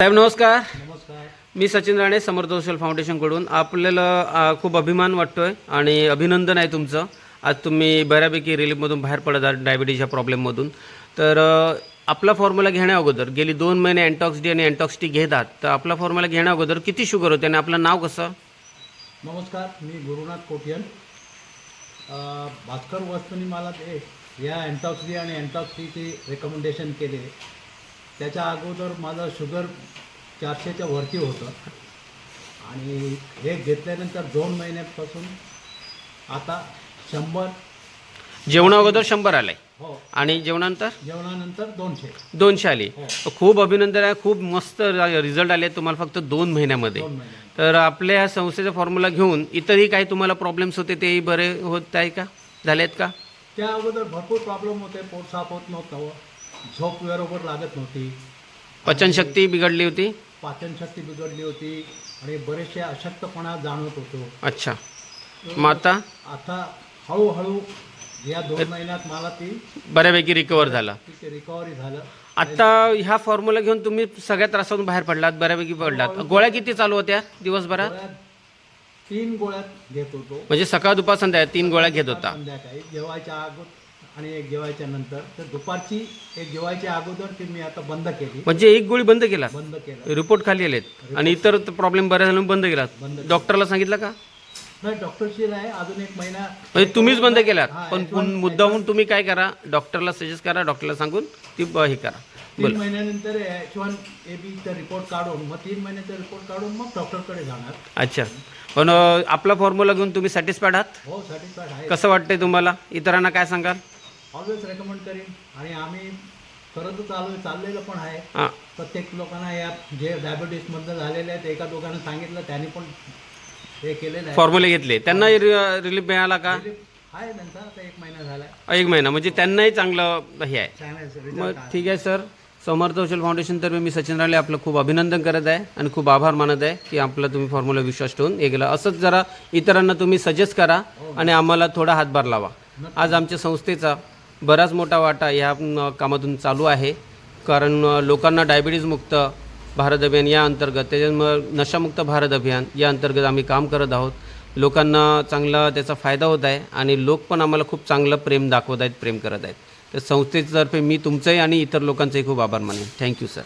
साहेब नमस्कार. नमस्कार. मी सचिन राणे समर्थ सोशल फाउंडेशनकडून आपल्याला खूप अभिमान वाटतोय आणि अभिनंदन आहे तुमचं. आज तुम्ही बऱ्यापैकी रिलीफमधून बाहेर पडत आहात डायबिटीजच्या प्रॉब्लेममधून तर आपला फॉर्म्युला घेण्या अगोदर गेली दोन महिने अँटॉक्स डी आणि अँटॉक्स टी घेतात तर आपला फॉर्म्युला घेण्या अगोदर किती शुगर होते आणि आपलं नाव कसं? नमस्कार मी गुरुनाथ कोटियन भास्कर वस्तूंनी मला ते या अँटॉक्सी आणि अँटॉक्सीचे रेकमेंडेशन केले त्याच्या अगोदर माझं शुगर चारशेच्या वरती होतं. आणि हे घेतल्यानंतर दोन महिन्यापासून आता शंभर. जेवणा अगोदर शंभर आलाय. हो. आणि जेवणानंतर? जेवणानंतर दोनशे. दोनशे आली. हो. खूप अभिनंदन आहे. खूप मस्त रिझल्ट आले. तुम्हाला फक्त दोन महिन्यामध्ये. दोन महिने तर आपल्या या संस्थेचा फॉर्म्युला घेऊन इतरही काही तुम्हाला प्रॉब्लेम्स होते तेही बरे होत आहे का? झाले आहेत का? त्या अगोदर भरपूर प्रॉब्लेम होते. पोट साफ होत नव्हतं. झोप बरोबर लागत नव्हती. पचनशक्ती बिघडली होती? पाचनशक्ती बिघडली होती आणि बरेचसे अशक्तपणा जाणवत होतो. अच्छा. मग आता? आता हळूहळू या दोन महिन्यात मला ती बऱ्यापैकी रिकवर झाला. तिची रिकव्हरी झालं. आता ह्या फॉर्म्युला घेऊन तुम्ही सगळ्या त्रासातून बाहेर पडलात बऱ्यापैकी पडलात. गोळ्या किती चालू होत्या दिवसभरात? गोळ्या तीन गोळ्यात घेत होतो. म्हणजे सकाळ दुपार संध्याकाळ तीन गोळ्या घेत होता. संध्याकाळी जेवायच्या अगोदर आणि एक जेवायच्या नंतर तर दुपारची एक जेवायच्या अगोदर ती मी आता बंद केली. म्हणजे एक गोळी बंद केला? बंद केलं. रिपोर्ट खाली आलेत. आणि इतर प्रॉब्लेम बऱ्याच झाले बंद बंद डॉक्टरला सांगितलं का? नाही डॉक्टरशी नाही. अजून एक महिना म्हणजे तुम्हीच बंद केलात. हा, पण H1 पुन- मुद्दामून तुम्ही काय करा? डॉक्टरला सजेस्ट करा डॉक्टरला सांगून ती ब- हे करा. तीन महिन्यानंतर एच वन ए बीचा रिपोर्ट काढून मग तीन महिन्याचा रिपोर्ट काढून मग डॉक्टरकडे जाणार. अच्छा. पण अं, आपला फॉर्म्युला घेऊन तुम्ही सॅटिस्फाईड आहात? हो सॅटिस्फाईड आहे. कसं वाटतंय तुम्हाला? इतरांना काय सांगाल? ऑलवेज रेकमेंड करीन. आणि आम्ही करत चालू चाललेलं पण आहे. हां. प्रत्येक लोकांना या जे डायबिटीसमधनं झालेले आहेत एका दोघांना सांगितलं त्यांनी पण हे केलेलं आहे. फॉर्म्युले घेतले. त्यांना रिलीफ मिळाला का? आहे त्यांचा आता एक महिना झाला एक महिना. म्हणजे त्यांनाही चांगलं हे आहे. मग ठीक आहे सर. समर्थ सोशल फाउंडेशनतर्फे मी सचिन राणे आपलं खूप अभिनंदन करत आहे आणि खूप आभार मानत आहे की आपला तुम्ही फॉर्म्युला विश्वास ठेवून हे गेला असंच जरा इतरांना तुम्ही सजेस्ट करा आणि आम्हाला थोडा हातभार लावा. आज आमच्या संस्थेचा बराच मोठा वाटा ह्या कामातून चालू आहे. कारण लोकांना डायबिटीजमुक्त भारत अभियान या अंतर्गत त्याच्यामुळं नशामुक्त भारत अभियान या अंतर्गत आम्ही काम करत आहोत. लोकांना चांगला त्याचा फायदा होत आहे आणि लोक पण आम्हाला खूप चांगलं प्रेम दाखवत आहेत प्रेम करत आहेत. तर संस्थेतर्फे मी तुमचंही आणि इतर लोकांचंही खूप आभार मानेन. Thank you sir